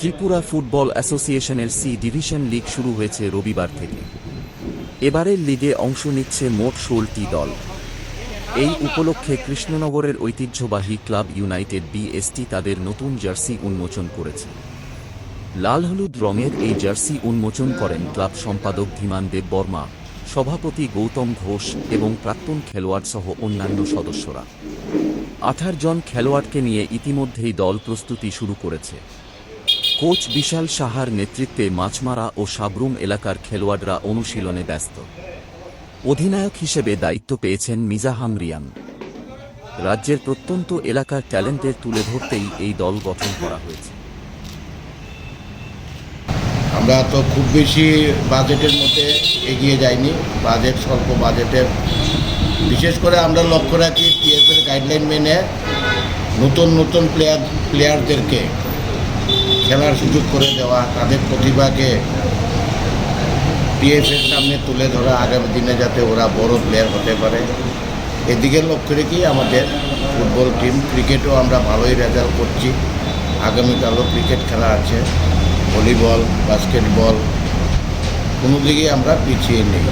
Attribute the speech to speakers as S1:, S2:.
S1: Tripura football অ্যাসোসিয়েশনের C division league শুরু হয়েছে রবিবার থেকে। এবারের লিগে অংশ নিচ্ছে মোট ষোলটি দল। এই উপলক্ষে কৃষ্ণনগরের ঐতিহ্যবাহী ক্লাব ইউনাইটেড বিএসটি তাদের নতুন জার্সি উন্মোচন করেছে। লাল হলুদ রঙের এই জার্সি উন্মোচন করেন ক্লাব সম্পাদক ধীমান দেব বর্মা, সভাপতি গৌতম ঘোষ এবং প্রাক্তন খেলোয়াড় সহ অন্যান্য সদস্যরা। আঠারো জন খেলোয়াড়কে নিয়ে ইতিমধ্যেই দল প্রস্তুতি শুরু করেছে। কোচ বিশাল সাহার নেতৃত্বে মাছমারা ও সাবরুম এলাকার খেলোয়াড়রা অনুশীলনে ব্যস্ত। অধিনায়ক হিসেবে দায়িত্ব পেয়েছেন মিজাহাম রিয়ান। রাজ্যের প্রত্যন্ত এলাকার ট্যালেন্টের তুলে ধরতেই এই দল গঠন করা হয়েছে।
S2: আমরা তো খুব বেশি বাজেটের মধ্যে এগিয়ে যাইনি। বাজেট, স্বল্প বাজেটের। বিশেষ করে আমরা লক্ষ্য রাখি টিএফের গাইডলাইন মেনে নতুন নতুন প্লেয়ার প্লেয়ারদেরকে খেলার সুযোগ করে দেওয়া, তাদের প্রতিভাকে টিএফের সামনে তুলে ধরা আগামী দিনে যাতে ওরা বড় প্লেয়ার হতে পারে। এদিকে লক্ষ্য রেখেই আমাদের ফুটবল টিম ক্রিকেটও আমরা ভালোই রেজাল্ট করছি। আগামীকালও ক্রিকেট খেলা আছে ভলিবল বাস্কেটবল কোনো দিকেই আমরা পিছিয়ে নেই।